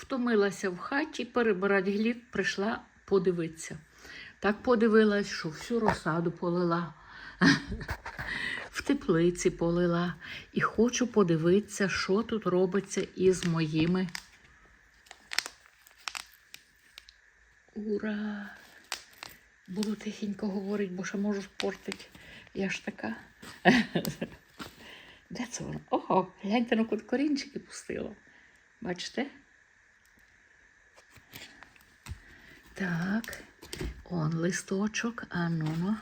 втомилася в хаті перебирати глід, прийшла подивитися. Так подивилась, що всю розсаду полила, в теплиці полила. І хочу подивитися, що тут робиться із моїми. Ура! Буду тихенько говорити, бо ще можу спортити. Я ж така. Де це воно? Ого, гляньте, ну куди корінчики пустило. Бачите? Так, он листочок, а ну.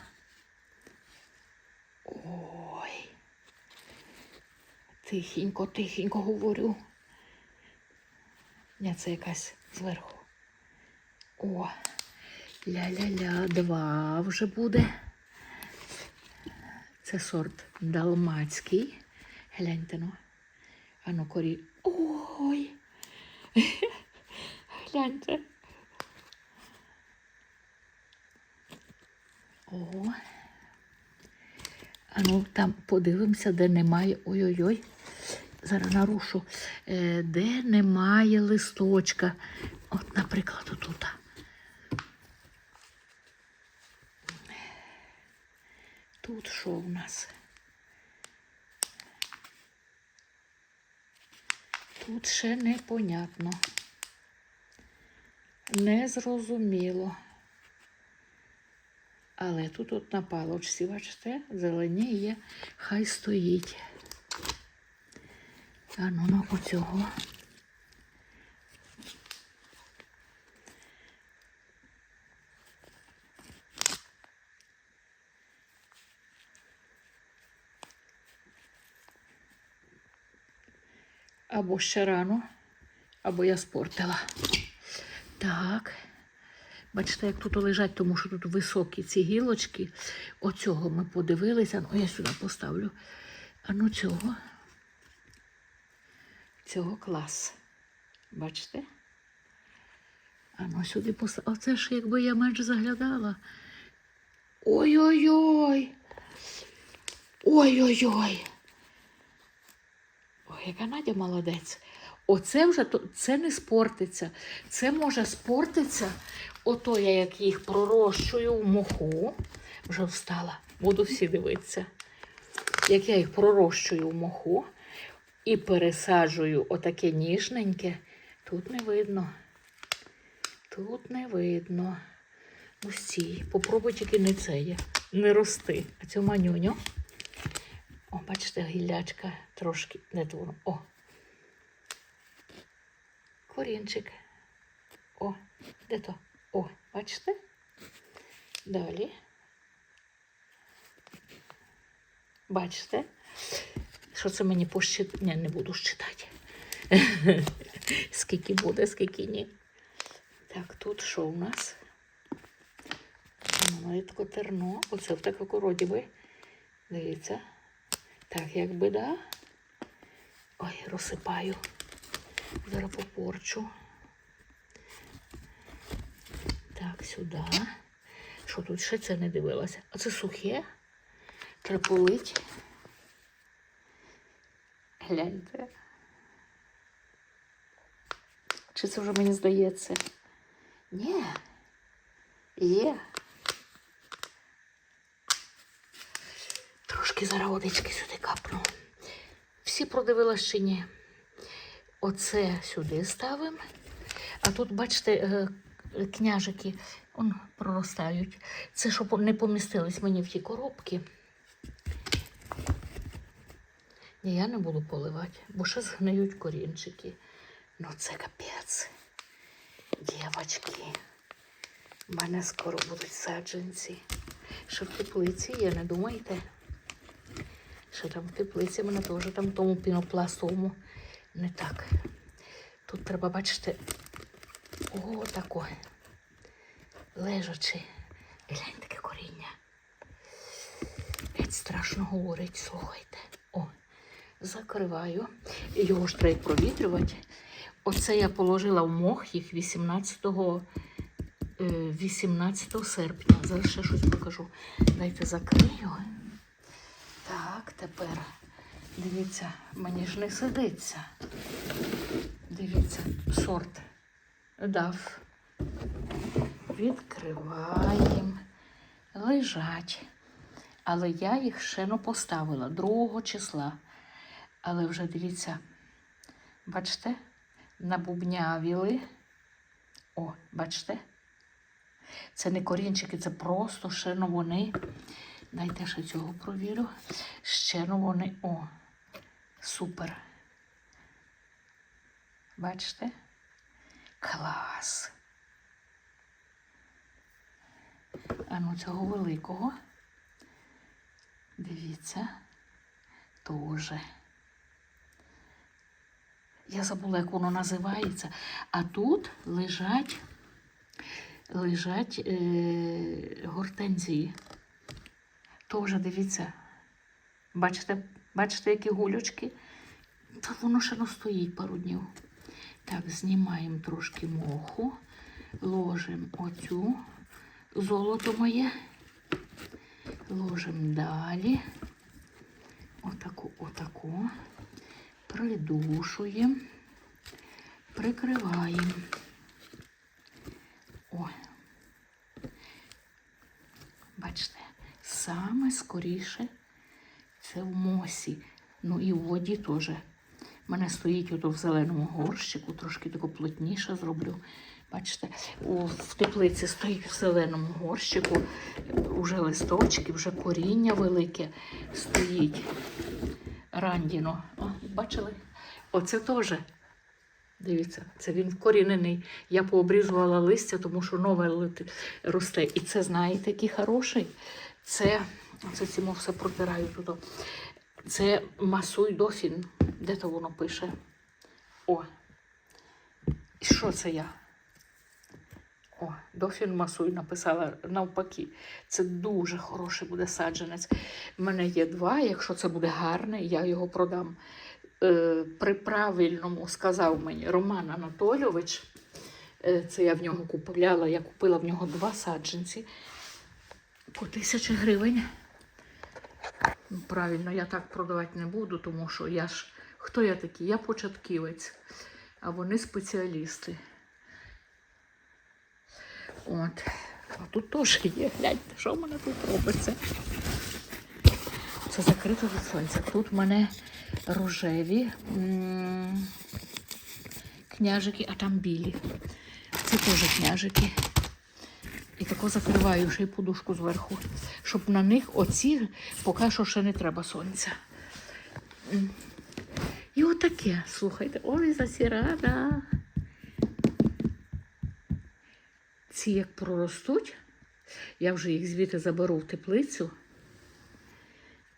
Ой. Тихенько, тихенько говорю. Ні, це якась зверху. О, ля-ля-ля, два вже буде. Це сорт далмацький. Гляньте ну. Ану корі. Ой. Гляньте. О. Ану, там подивимося, де немає. Ой-ой-ой. Зараз нарушу. Е, де немає листочка. От, наприклад, отут. Тут що в нас? Тут ще непонятно. Незрозуміло. Але тут от на палочці, бачите, зеленіє, хай стоїть. А ну ну оцього. Або ще рано, або я спортила. Так. Бачите, як тут лежать, тому що тут високі ці гілочки. Оцього ми подивилися. Ну, я сюди поставлю. А ну цього. Цього клас. Бачите? А ну сюди поставлю. Оце ж якби я менше заглядала. Ой-ой-ой. Ой-ой-ой. Ой, яка Надя молодець. Оце вже це не спортиться. Це може спортитися. Ото я як їх пророщую в моху. Вже встала. Буду всі дивитися. Як я їх пророщую в моху і пересаджую отаке ніжненьке. Тут не видно. Тут не видно. Ну стій. Попробуй тільки не це є. Не рости. А цю манюню. О, бачите, гіллячка трошки не воно. О. Корінчик. О, де то? О, бачите? Далі. Бачите? Що це мені пощит... Ні, не буду щитати. скільки буде, скільки ні. Так, тут що у нас? Монетко терно. Оце в такому роді би. Дивіться. Так, якби, да? Ой, розсипаю. Зараз попорчу. Так, сюди. Що тут ще це не дивилася? А це сухе. Треба. Гляньте. Чи це вже мені здається? Ні. Є. Трошки зараз водички сюди капну. Всі продивилась чи ні? Оце сюди ставимо. А тут, бачите, е, княжики он, проростають. Це щоб не помістились мені в ті коробки. Ні, я не буду поливати, бо ще згниють корінчики. Ну це капець. Дівочки, в мене скоро будуть саджанці. Що в теплиці є, не думайте. Що там в теплиці мене теж там тому пінопластовому не так. Тут треба бачити, о, тако. Лежачи. Глянь таке коріння. Геть страшно говорить, слухайте. О, закриваю. Його ж треба провітрювати. Оце я положила в мох їх 18, е, 18 серпня. Зараз ще щось покажу. Дайте закрию. Так, тепер дивіться, мені ж не сидиться. Дивіться, сорт дав. Відкриваємо. Лежать. Але я їх ще не поставила 2 числа. Але вже дивіться, бачите, набубнявіли. О, бачите? Це не корінчики, це просто ще вони. Дайте ще цього провірю. Ще вони. О, супер. Бачите? Клас. А ну цього великого. Дивіться. Тоже. Я забула, як воно називається. А тут лежать, лежать е, гортензії. Тоже дивіться. Бачите, бачите, які гулючки? Та воно ще стоїть пару днів. Так, знімаємо трошки моху, ложимо оцю золото моє, ложимо далі. Отаку, отаку. Придушуємо, прикриваємо. О. Бачите, саме скоріше це в мосі. Ну і в воді теж. У мене стоїть ото в зеленому горщику, трошки тако плотніше зроблю. Бачите, у, в теплиці стоїть в зеленому горщику, вже листочки, вже коріння велике стоїть. Рандіно. О, бачили? Оце теж. Дивіться, це він вкорінений. Я пообрізувала листя, тому що нове росте. І це, знаєте, який хороший. Це, це цьому все протираю тут. Це масуй дофін. Де то воно пише? О. І що це я? О, дофін масуй написала навпаки. Це дуже хороший буде саджанець. У мене є два. Якщо це буде гарне, я його продам. Е, при правильному сказав мені Роман Анатолійович. Е, це я в нього купувала. Я купила в нього два саджанці по тисячі гривень. Ну, Правильно, я так продавати не буду, тому що я ж хто я такий? Я початківець, а вони спеціалісти. От. А тут теж є. Гляньте, що в мене тут робиться. Це закрито від сонця. Тут в мене рожеві княжики, а там білі. Це теж княжики. Тако закриваю ще й подушку зверху, щоб на них оці поки що ще не треба сонця. І отаке, слухайте, ой, засірада. Ці як проростуть, я вже їх звідти заберу в теплицю.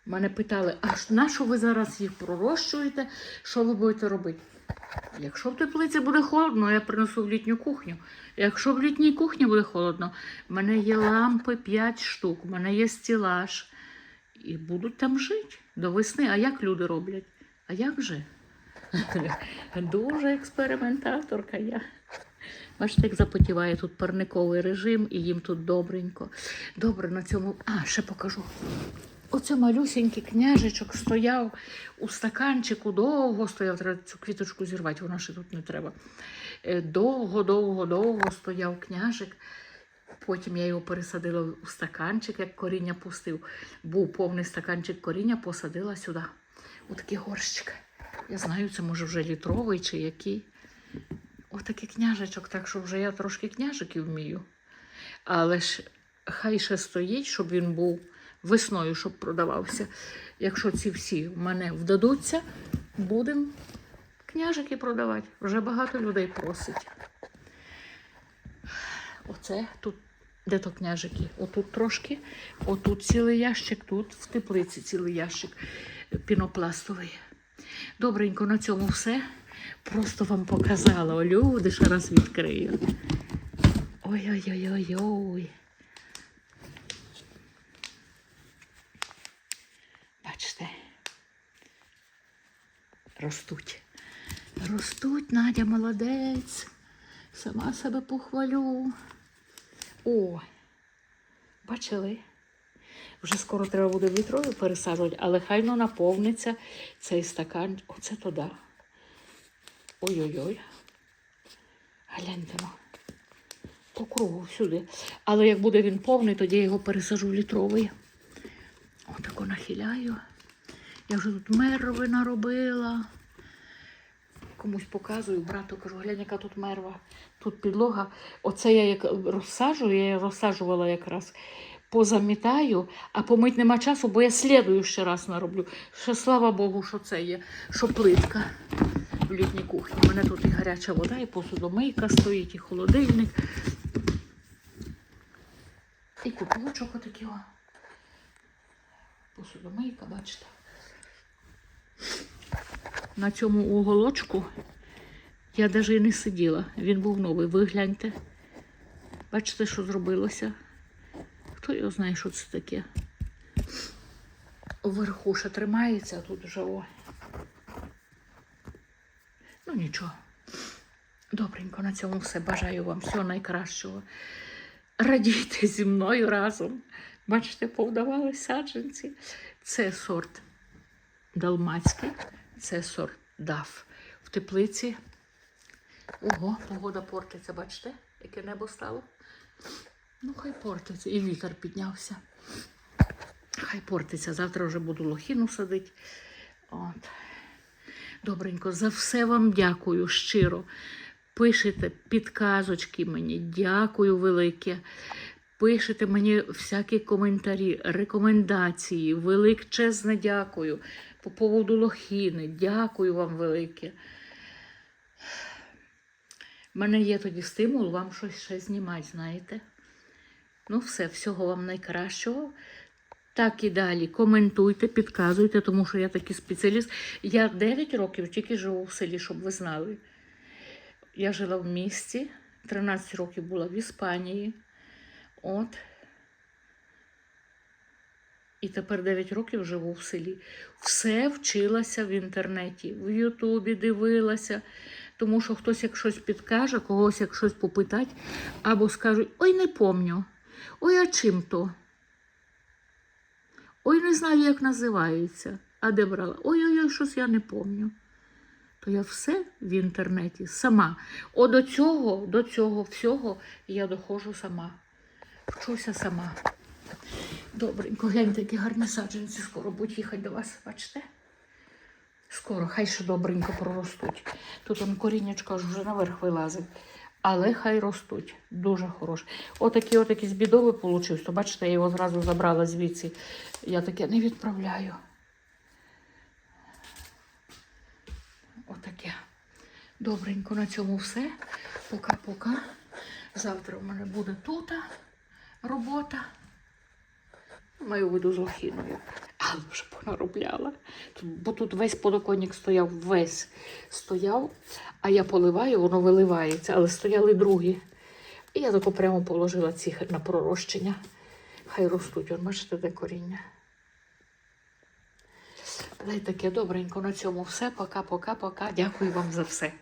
Мене питали, а на що ви зараз їх пророщуєте? Що ви будете робити? Якщо в теплиці буде холодно, я принесу в літню кухню. Якщо в літній кухні буде холодно, в мене є лампи 5 штук, в мене є стілаж. І будуть там жити до весни. А як люди роблять? А як же? Дуже експериментаторка я. Бачите, як запотіває тут парниковий режим, і їм тут добренько. Добре, на цьому. А, ще покажу. Оце малюсенький княжичок стояв у стаканчику, довго стояв, треба цю квіточку зірвати, вона ще тут не треба. Е, Довго, довго, довго стояв княжик. Потім я його пересадила у стаканчик, як коріння пустив. Був повний стаканчик коріння, посадила сюди. У такий горщик. Я знаю, це може вже літровий чи який. Отакий княжичок, так що вже я трошки княжиків вмію. Але ж хай ще стоїть, щоб він був весною, щоб продавався. Якщо ці всі в мене вдадуться, будемо княжики продавати. Вже багато людей просить. Оце тут, де то княжики? Отут трошки, отут цілий ящик, тут в теплиці цілий ящик пінопластовий. Добренько, на цьому все. Просто вам показала. Люди, ще раз відкрию. Ой-ой-ой-ой-ой. Бачите. Ростуть. Ростуть, Надя молодець. Сама себе похвалю. О, бачили? Вже скоро треба буде вітрою пересаджувати, але хай ну наповниться цей стакан. Оце туди. Ой-ой-ой. Гляньте ну. По кругу всюди. Але як буде він повний, тоді я його пересажу в літровий. Отако нахиляю. Я вже тут мерви наробила. Комусь показую, брату кажу, глянь, яка тут мерва, тут підлога. Оце я як розсаджую, я її розсаджувала якраз. Позамітаю, а помить нема часу, бо я слідую ще раз нароблю. Ще слава Богу, що це є, що плитка в літній кухні. У мене тут і гаряча вода, і посудомийка стоїть, і холодильник. І куточок отакий. о. Посудомийка, бачите. На цьому уголочку я навіть не сиділа. Він був новий. Ви гляньте. Бачите, що зробилося? Хто його знає, що це таке? Вверху ще тримається, тут вже о. Ну нічого. Добренько, на цьому все. Бажаю вам всього найкращого. Радійте зі мною разом. Бачите, повдавали саджанці. Це сорт далмацький, це сорт даф. В теплиці. Ого, погода портиться, бачите, яке небо стало. Ну, хай портиться. І вітер піднявся. Хай портиться. Завтра вже буду лохіну садити. От. Добренько, за все вам дякую щиро. Пишете підказочки мені, дякую велике. Пишете мені всякі коментарі, рекомендації, величезне дякую. По поводу лохіни, дякую вам велике. У мене є тоді стимул вам щось ще знімати, знаєте. Ну, все, всього вам найкращого. Так і далі. Коментуйте, підказуйте, тому що я такий спеціаліст. Я 9 років тільки живу в селі, щоб ви знали. Я жила в місті, 13 років була в Іспанії. От. І тепер 9 років живу в селі. Все вчилася в інтернеті, в Ютубі дивилася. Тому що хтось як щось підкаже, когось як щось попитать, або скажуть, ой, не помню. Ой, а чим то? Ой, не знаю, як називається. А де брала? Ой-ой-ой, щось я не помню. То я все в інтернеті сама. О, до цього, до цього всього я доходжу сама. Вчуся сама. Добренько, гляньте, які гарні саджанці. Скоро будуть їхати до вас, бачите? Скоро, хай ще добренько проростуть. Тут он коріннячко аж вже наверх вилазить. Але хай ростуть. Дуже хороші. Отакий от якийсь бідовий получився. Бачите, я його зразу забрала звідси. Я таке не відправляю. Отаке. Добренько, на цьому все. Пока-пока. Завтра в мене буде тут робота. Маю виду з лохіною. Але вже понаробляла. Бо тут весь подоконник стояв, весь стояв, а я поливаю, воно виливається, але стояли другі. І я тако прямо положила ці на пророщення. Хай ростуть, он бачите, де коріння. Дай таке добренько на цьому все. Пока, пока, пока. Дякую вам за все.